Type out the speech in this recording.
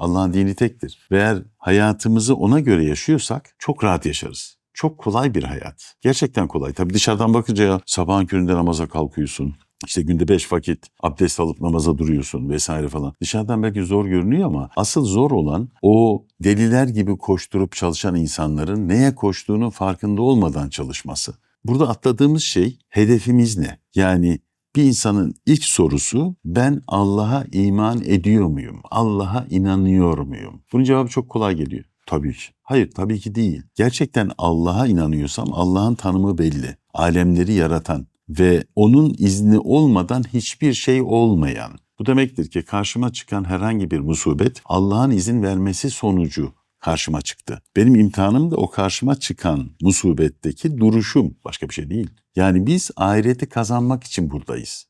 Allah'ın dini tektir. Ve eğer hayatımızı ona göre yaşıyorsak çok rahat yaşarız. Çok kolay bir hayat. Gerçekten kolay. Tabii dışarıdan bakınca ya sabahın köründe namaza kalkıyorsun. İşte günde beş vakit abdest alıp namaza duruyorsun vesaire falan. Dışarıdan belki zor görünüyor ama asıl zor olan o deliler gibi koşturup çalışan insanların neye koştuğunun farkında olmadan çalışması. Burada atladığımız şey hedefimiz ne? Yani bir insanın ilk sorusu ben Allah'a iman ediyor muyum? Allah'a inanıyor muyum? Bunun cevabı çok kolay geliyor. Tabii ki. Hayır tabii ki değil. Gerçekten Allah'a inanıyorsam Allah'ın tanımı belli. Alemleri yaratan ve onun izni olmadan hiçbir şey olmayan. Bu demektir ki karşıma çıkan herhangi bir musibet Allah'ın izin vermesi sonucu karşıma çıktı. Benim imtihanım da o karşıma çıkan musibetteki duruşum başka bir şey değil. Yani biz ahireti kazanmak için buradayız.